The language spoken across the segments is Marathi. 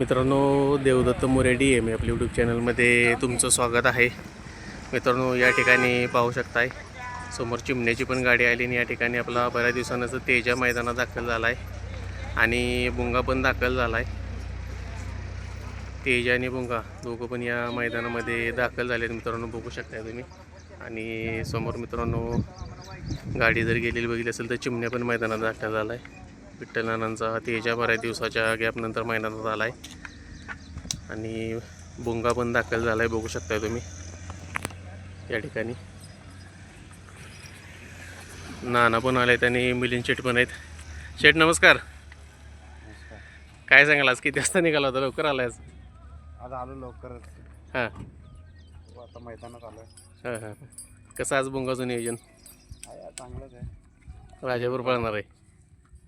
मित्रांनो देवदत्त मोरे डी एम आपल्या यूट्यूब चॅनलमध्ये तुमचं स्वागत आहे. मित्रांनो या ठिकाणी पाहू शकताय समोर चिमण्याची पण गाडी आली आणि या ठिकाणी आपला बऱ्याच दिवसानंतर तेजा मैदानात दाखल झाला आहे आणि बुंगा पण दाखल झाला आहे तेजा आणि बुंगा दोघं पण या मैदानामध्ये दाखल झाले मित्रांनो बघू शकताय तुम्ही. आणि समोर मित्रांनो गाडी जर गेलेली बघितली असेल तर चिमण्या पण मैदानात दाखल झाला आहे विठ्ठलनानांचा तेजा बऱ्याच दिवसाच्या गॅपनंतर मैदानात आला आहे आणि बुंगा पण दाखल झाला आहे बघू शकताय तुम्ही. या ठिकाणी. नाना पण आले आणि मिलिंद शेट पण आहेत. शेट नमस्कार. काय सांगाल आज किती वाजता निघाला होता? लवकर आलाय आज? आज आलो लवकरच. हां. बघू आता मैदानात आलोय. हां हां कसं आज बुंगाचं नियोजन? चांगलंच आहे. राजाबरोबर पळणार आहे.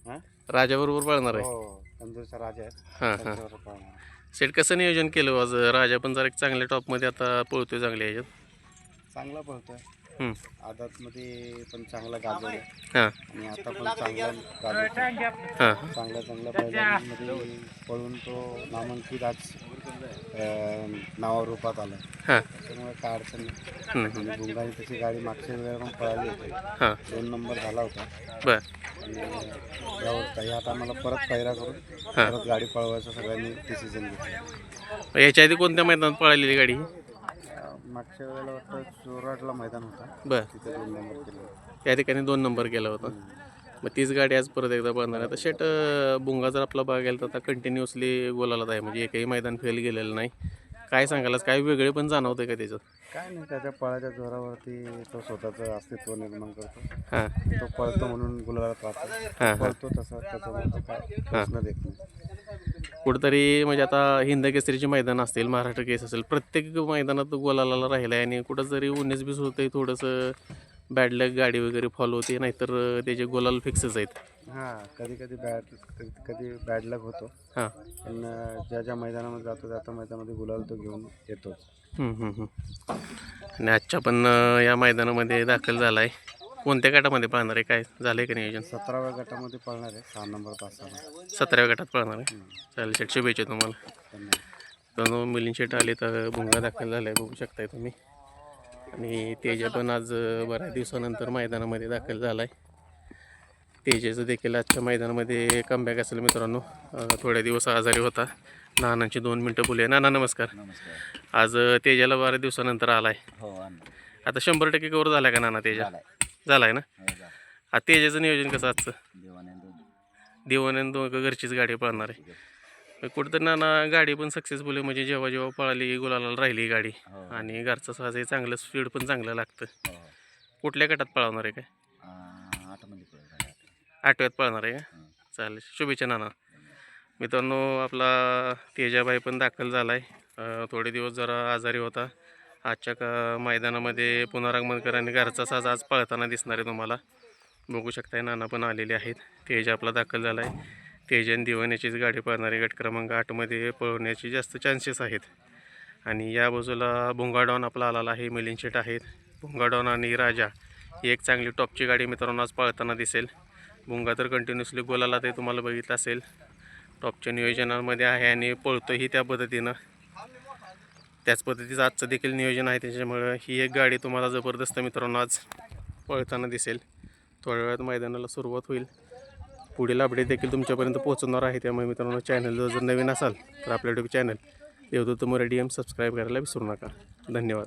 हां? राजाबरोबर पळणार आहे. हो तंदूरचा राजा आहे हां हां. पळणार. शेट कसं नियोजन केलं आज? राजा पण जरा एक चांगल्या टॉपमध्ये आता पळतोय चांगल्या ह्याच्यात. चांगला पळतोय. हम्म. आदातमध्ये पण चांगला गाजवलं. हां. आणि आता पण चांगला गाजवतो हां. चांगल्या चांगल्या मैदानामध्ये पळून तो नामांकित आज नावा रूपात आला. हां. त्याच्यामुळे काय अडचण नाही. आणि बुंगाने त्याची गाडी मागच्या वेळेला पण पळाली होती. हां. दोन नंबर झाला होता. बर. आणि यावर काही आता आम्हाला परत फायदा करून परत गाडी पळवायचं सगळ्यांनी डिसिजन घेतलं. याच्या आधी कोणत्या मैदानात पळालेली गाडी अं, मागच्या वेळेला वाटतं चोराटला मैदान होता. बर. तिथे दोन नंबर केले होते. त्या ठिकाणी दोन नंबर केला होता. मग तीच गाडी आज परत एकदा पळणार आहे. तर शेट बुंगा जर आपला बघायला तर आता कंटिन्युअसली गोलाला आहे. म्हणजे एकही मैदान फेल गेलेलं नाही. काय आज काय वेगळे पण जाणवतंय का त्याचं काय नाही त्याच्या पळाच्या जोरावरती तो स्वतःचं अस्तित्व निर्माण करतो. हां. तो पळतो म्हणून गुलाबात हां, राहतो. पळतो तसा काय प्रश्न देत नाही. कुठंतरी म्हणजे आता हिंद केसरीची मैदान असतील महाराष्ट्र केस असेल प्रत्येक मैदानात गोलाला राहिला आहे आणि कुठं जरी उन्नीस बीस होतंय थोडंसं. बॅड लक गाडी वगैरे फॉलो होते नाहीतर त्याचे गोलाल फिक्सच आहेत. हां कधी कधी बॅड कधी कधी बॅड लक होतो. हां. पण ज्या ज्या मैदानामध्ये जातो त्या त्या मैदानामध्ये गुलाल तो घेऊन हम्म. आणि आजच्या पण या मैदानामध्ये दाखल झाला आहे कोणत्या गटामध्ये पाहणार आहे? काय झालं आहे का नियोजन? सतराव्या गटामध्ये पळणार आहे सहा नंबर तासाला सतराव्या गटात पळणार आहे? चालेल शेट शुभेच्छा तुम्हाला. दोन शेट आले तर भुंगा दाखल झाला आहे बघू शकताय तुम्ही. आणि तेजा पण आज बऱ्याच दिवसानंतर मैदानामध्ये दाखल झाला आहे तेजाचं देखील आजच्या मैदानामध्ये कमबॅक असेल मित्रांनो. थोड्या दिवस आजारी होता. नानांची दोन मिनटं बोलूया. नाना नमस्कार. नमस्कार. आज तेजाला बऱ्याच दिवसानंतर आला आहे हो आता शंभर टक्के कवर झाला का नाना तेजा? झाला आहे ना? आता तेजाचं नियोजन कसं आजचं? दिवाने दोघं घरचीच गाडी पळणार आहे. कुठंतरी नाना गाडी पण सक्सेसफुल आहे म्हणजे जेव्हा जेव्हा पळाली गुलाला राहिली गाडी. आणि घरचं सहज आहे चांगलं स्पीड पण चांगलं लागतं. कुठल्या गटात पळवणार आहे काय? आठव्यात पळणार आहे का? चालेल. शुभेच्छा नाना. मित्रांनो आपला तेजाबाई पण दाखल झाला आहे थोडे दिवस जरा आजारी होता. आजच्या का मैदानामध्ये पुनरागमनकर आणि घरचा साज आज पळताना दिसणार आहे तुम्हाला. बघू शकताय नाना पण आलेले आहेत. तेज आपला दाखल झाला आहे तेजन आणि दिवाण्याचीच गाडी पळणारी गट क्रमांक आठमध्ये पळवण्याचे जास्त चान्सेस आहेत. आणि या बाजूला भुंगाडॉन आपला आलेला आहे मिलिंद शेट आहेत. भुंगाडॉन आणि राजा ही एक चांगली टॉपची गाडी मित्रांनो आज पळताना दिसेल. भुंगा तर कंटिन्युअसली गोलाला ते तुम्हाला बघितलं असेल. टॉपच्या नियोजनामध्ये आहे आणि पळतोही त्या पद्धतीनं. त्याच पद्धतीचं आजचं देखील नियोजन आहे त्याच्यामुळं ही एक गाडी तुम्हाला जबरदस्त मित्रांनो आज पळताना दिसेल. थोड्या वेळात मैदानाला सुरुवात होईल. पुढील अपडेट देखील तुमच्यापर्यंत पोहोचवणार आहे. त्यामुळे मित्रांनो चॅनल जर नवीन असाल तर आपल्या YouTube channel Devdatta More D M subscribe करायला विसरू नका. धन्यवाद.